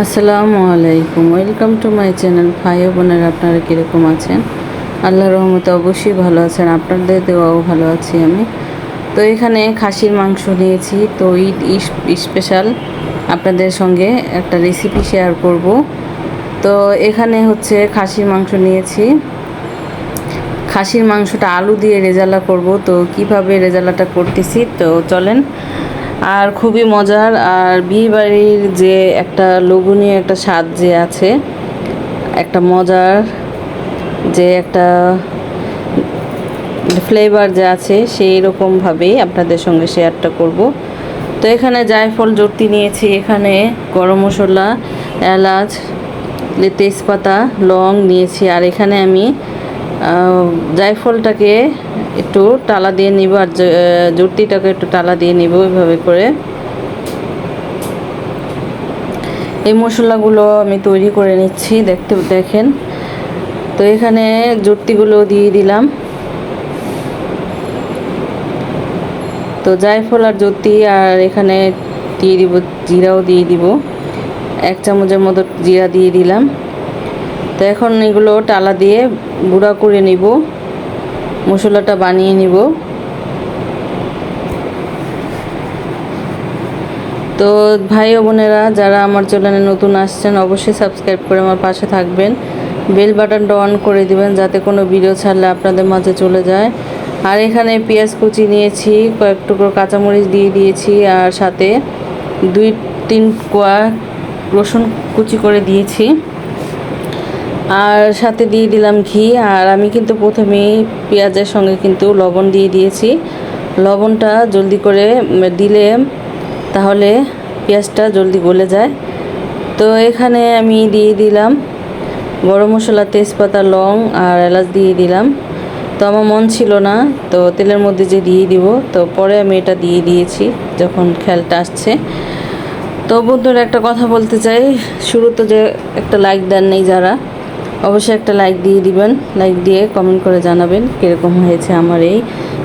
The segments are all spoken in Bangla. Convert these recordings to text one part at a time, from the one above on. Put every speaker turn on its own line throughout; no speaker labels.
আসসালামু আলাইকুম। ওয়েলকাম টু মাই চ্যানেল ভাই বোনেরা, আপনারা কীরকম আছেন? আল্লাহ রহমতে অবশ্যই ভালো আছেন। আপনাদের দেওয়াও ভালো আছি আমি। তো এখানে খাসির মাংস নিয়েছি। তো ঈদ স্পেশাল আপনাদের সঙ্গে একটা রেসিপি শেয়ার করব। তো এখানে হচ্ছে খাসির মাংস নিয়েছি। খাসির মাংসটা আলু দিয়ে রেজালা করব। তো কীভাবে রেজালাটা করতেছি? তো চলেন আর খুবই মজার। আর বিয়েবাড়ির যে একটা লোভনীয় একটা স্বাদ যে আছে, একটা মজার যে একটা ফ্লেভার যে আছে, সেই রকমভাবেই আপনাদের সঙ্গে শেয়ারটা করব। তো এখানে জায়ফল জর্তি নিয়েছি। এখানে গরম মশলা, এলাচ তেজপাতা, লং নিয়েছি। আর এখানে আমি জায়ফলটাকে একটু টালা দিয়ে নিব আর জুটিটাকে একটু টালা দিয়ে নিব এইভাবে করে। এই মশলাগুলো আমি তৈরি করে নিচ্ছি, দেখতে, দেখেন। তো এখানে জুটিগুলো দিয়ে দিলাম। তো জায়ফল আর জ্যোতি আর এখানে দিয়ে দিব, জিরাও দিয়ে দিব। এক চামচের মতো জিরা দিয়ে দিলাম। তো এখন এগুলো টালা দিয়ে গুঁড়া করে নিব। মশলাটা বানিয়ে নিব। তো ভাই ও বোনেরা, যারা আমার চ্যানেলে নতুন আসছেন, অবশ্যই সাবস্ক্রাইব করে আমার পাশে থাকবেন। বেল বাটনটা অন করে দিবেন যাতে কোনো ভিডিও ছাড়লে আপনাদের মাঝে চলে যায়। আর এখানে পেঁয়াজ কুচি নিয়েছি, কয়েক টুকরো কাঁচামরিচ দিয়ে দিয়েছি, আর সাথে দুই তিন কোয়া রসুন কুচি করে দিয়েছি। আর সাথে দিয়ে দিলাম ঘি, আর আমি কিন্তু প্রথমেই পেঁয়াজের সঙ্গে কিন্তু লবণ দিয়ে দিয়েছি। লবণটা জলদি করে দিলে তাহলে পেঁয়াজটা জলদি গলে যায়। তো এখানে আমি দিয়ে দিলাম গরম মশলা, তেজপাতা, লং আর এলাচ দিয়ে দিলাম। তো আমার মন ছিল না, তো তেলের মধ্যে যে দিয়ে দিব, তো পরে আমি এটা দিয়ে দিয়েছি যখন খেয়ালটা আসছে। তো বন্ধুরা, একটা কথা বলতে চাই। শুরুতে যে একটা লাইক দেন নেই যারা অবশ্যই একটা লাইক দিয়ে দিবেন। লাইক দিয়ে কমেন্ট করে জানাবেন কীরকম হয়েছে আমার এই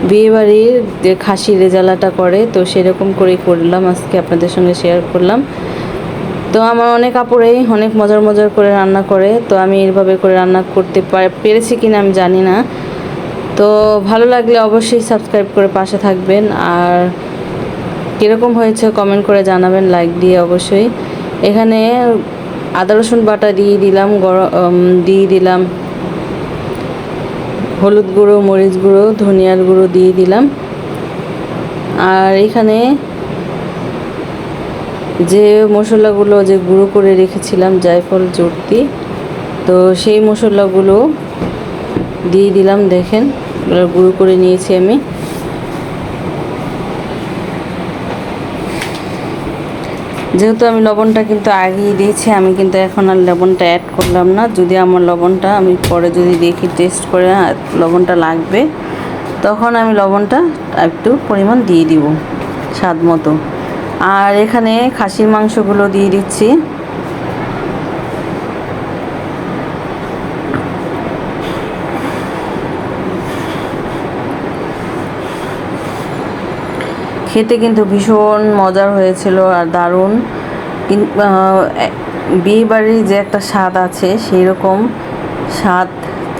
বিয়েবাড়ির যে খাসি রেজালাটা করে। তো সেরকম করেই করলাম, আজকে আপনাদের সঙ্গে শেয়ার করলাম। তো আমার অনেক কাপড়েই অনেক মজার মজার করে রান্না করে। তো আমি এইভাবে করে রান্না করতে পেরেছি কিনা আমি জানি না। তো ভালো লাগলে অবশ্যই সাবস্ক্রাইব করে পাশে থাকবেন। আর কীরকম হয়েছে কমেন্ট করে জানাবেন লাইক দিয়ে অবশ্যই। এখানে আদা, রসুন বাটা দিয়ে দিলাম গরম দিয়ে দিলাম। হলুদ গুঁড়ো, মরিচ গুঁড়ো, ধনিয়ার গুঁড়ো দিয়ে দিলাম। আর এখানে যে মশলাগুলো যে গুঁড়ো করে রেখেছিলাম, জায়ফল জর্তি তো সেই মশলাগুলো দিয়ে দিলাম, দেখেন। গুঁড়ো করে নিয়েছি আমি। যেহেতু আমি লবণটা কিন্তু আগেই দিয়েছি, আমি কিন্তু এখন আর লবণটা অ্যাড করলাম না। যদি আমার লবণটা আমি পরে যদি দেখি টেস্ট করে লবণটা লাগবে, তখন আমি লবণটা একটু পরিমাণ দিয়ে দিব, স্বাদ মতো। আর এখানে খাসির মাংসগুলো দিয়ে দিচ্ছি। খেতে কিন্তু ভীষণ মজার হয়েছিল আর দারুণ। বিয়ে বাড়ির যে একটা স্বাদ আছে সেই রকম স্বাদ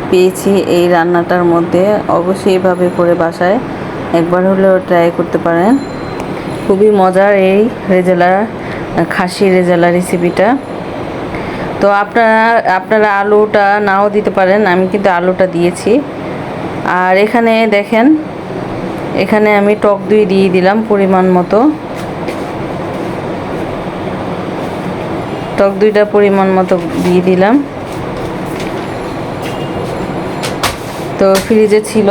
পেয়েছি এই রান্নাটার মধ্যে। অবশ্যই এভাবে করে বাসায় একবার হলেও ট্রাই করতে পারেন। খুবই মজার এই রেজালা খাসি রেজালা রেসিপিটা তো আপনারা আপনারা আলুটা নাও দিতে পারেন, আমি কিন্তু আলুটা দিয়েছি। আর এখানে দেখেন এখানে আমি টক দই দিয়ে দিলাম পরিমাণ মতো। টক দইটা পরিমাণ মতো দিয়ে দিলাম। তো ফ্রিজে ছিল।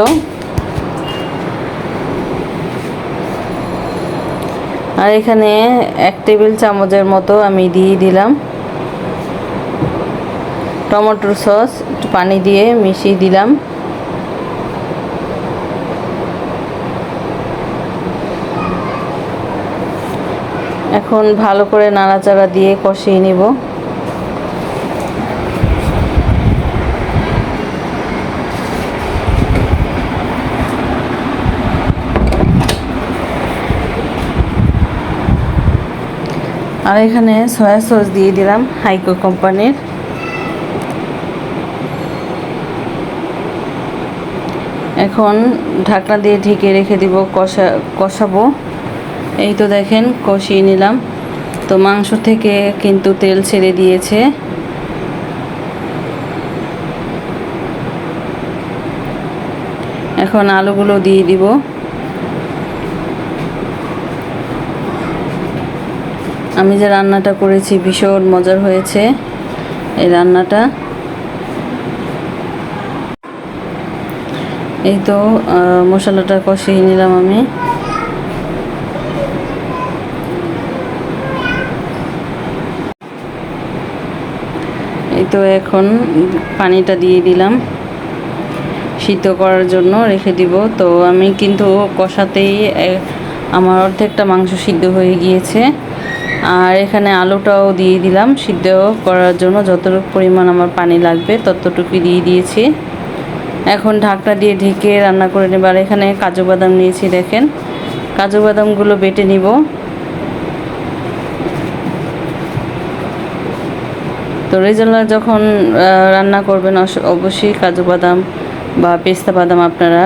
আর এখানে এক টেবিল চামচের মতো আমি দিয়ে দিলাম। টমেটোর সস পানি দিয়ে মিশিয়ে দিলাম। এখন ভালো করে নাড়াচাড়া দিয়ে কষিয়ে নিব। আর এখানে সয়া সস দিয়ে দিলাম হাইকো কোম্পানির। এখন ঢাকনা দিয়ে ঢেকে রেখে দিব, কষা, কষাবো। এই তো দেখেন, কষিয়ে নিলাম। তো মাংস থেকে কিন্তু তেল ছেড়ে দিয়েছে। এখন আলুগুলো দিয়ে দিব। আমি যে রান্নাটা করেছি, ভীষণ মজার হয়েছে এই রান্নাটা। এই তো মশলাটা কষিয়ে নিলাম আমি। এই তো এখন পানিটা দিয়ে দিলাম। সিদ্ধ করার জন্য রেখে দিব। তো আমি কিন্তু কষাতেই আমার অর্ধেকটা মাংস সিদ্ধ হয়ে গিয়েছে। আর এখানে আলুটাও দিয়ে দিলাম সিদ্ধ করার জন্য। যতটুকু পরিমাণ আমার পানি লাগবে ততটুকু দিয়ে দিয়েছি। এখন ঢাকনা দিয়ে ঢেকে রান্না করে নেব। আর এখানে কাজু বাদাম নিয়েছি, দেখেন। কাজু বাদামগুলো বেটে নিব। তো রেজাল্লা যখন রান্না করবেন অবশ্যই কাজু বাদাম বা পেস্তা বাদাম আপনারা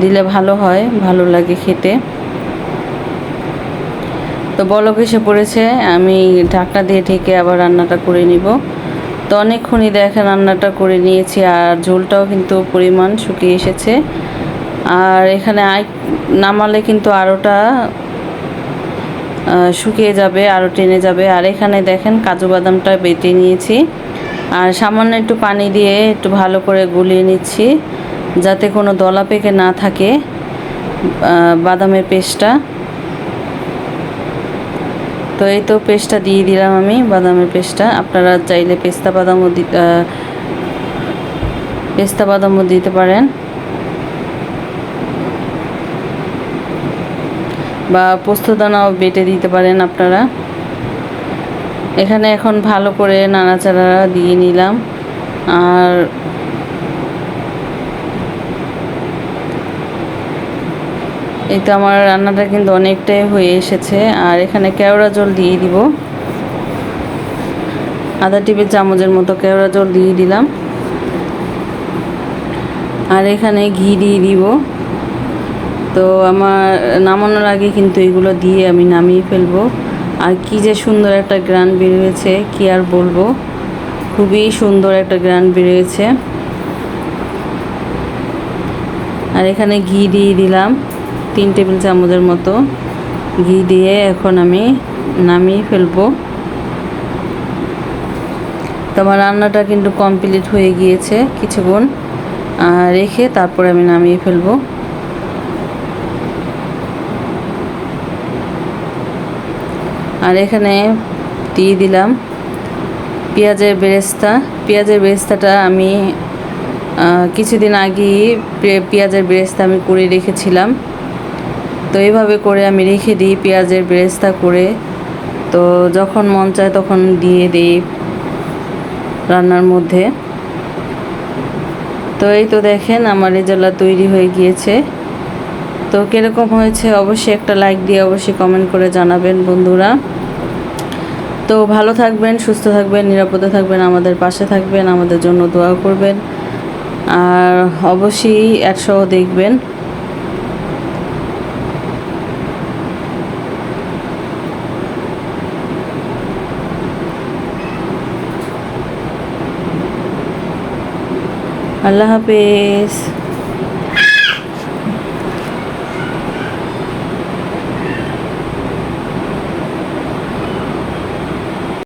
দিলে ভালো হয়, ভালো লাগে খেতে। তো বলক এসে পড়েছে, আমি ঢাকনা দিয়ে ঢেকে আবার রান্নাটা করে নিব। তো অনেকক্ষণই দেখেন রান্নাটা করে নিয়েছি, আর ঝোলটাও কিন্তু পরিমাণ শুকিয়ে এসেছে। আর এখানে আই, নামালে কিন্তু আরোটা শুকিয়ে যাবে আরও টেনে যাবে। আর এখানে দেখেন কাজু বাদামটা বেটে নিয়েছি। আর সামান্য একটু পানি দিয়ে একটু ভালো করে গুলিয়ে নিচ্ছি, যাতে কোনো দলা পেকে না থাকে বাদামের পেস্টটা। তো এই তো পেস্টটা দিয়ে দিলাম আমি, বাদামের পেস্টটা। আপনারা চাইলে পেস্তা বাদামও দি- পেস্তা বাদামও দিতে পারেন। বা পোস্তদানাও বেটে দিতে পারেন আপনারা। এখানে এখন ভালো করে নাড়াচাড়া দিয়ে নিলাম। আর এই তো আমার রান্নাটা কিন্তু অনেকটাই হয়ে এসেছে। আর এখানে কেওড়া জল দিয়ে দিব। আধা টিপের চামচের মতো কেওড়া জল দিয়ে দিলাম। আর এখানে ঘি দিয়ে দিব। তো আমার নামানোর আগে কিন্তু এগুলো দিয়ে আমি নামিয়ে ফেলব। আর কি যে সুন্দর একটা গ্রান বেরিয়েছে, কি আর বলব? খুবই সুন্দর একটা গ্রান বেরিয়েছে। আর এখানে ঘি দিয়ে দিলাম, তিন টেবিল চামচের মতো। ঘি দিয়ে এখন আমি নামিয়ে ফেলব। তো আমার রান্নাটা কিন্তু কমপ্লিট হয়ে গিয়েছে কিছুক্ষণ। রেখে তারপরে আমি নামিয়ে ফেলব। আর এখানে দিয়ে দিলাম। পেঁয়াজের বেরেস্তা। পেঁয়াজের বেরেস্তাটা আমি কিছুদিন আগেই পেঁয়াজের বেরেস্তা আমি করে রেখেছিলাম। তো এইভাবে করে আমি রেখে দিই পেঁয়াজের বেরেস্তা করে। তো যখন মন চায় তখন দিয়ে দিই রান্নার মধ্যে। তো এই তো দেখেন আমার রেজাল্ট তৈরি হয়ে গিয়েছে। তো কীরকম হয়েছে অবশ্যই একটা লাইক দিয়ে অবশ্যই কমেন্ট করে জানাবেন বন্ধুরা। তো ভালো থাকবেন, সুস্থ থাকবেন, নিরাপদে থাকবেন, আমাদের পাশে থাকবেন, আমাদের জন্য দোয়া করবেন। আর অবশ্যই একসহ দেখবেন। আল্লাহ হাফেজ।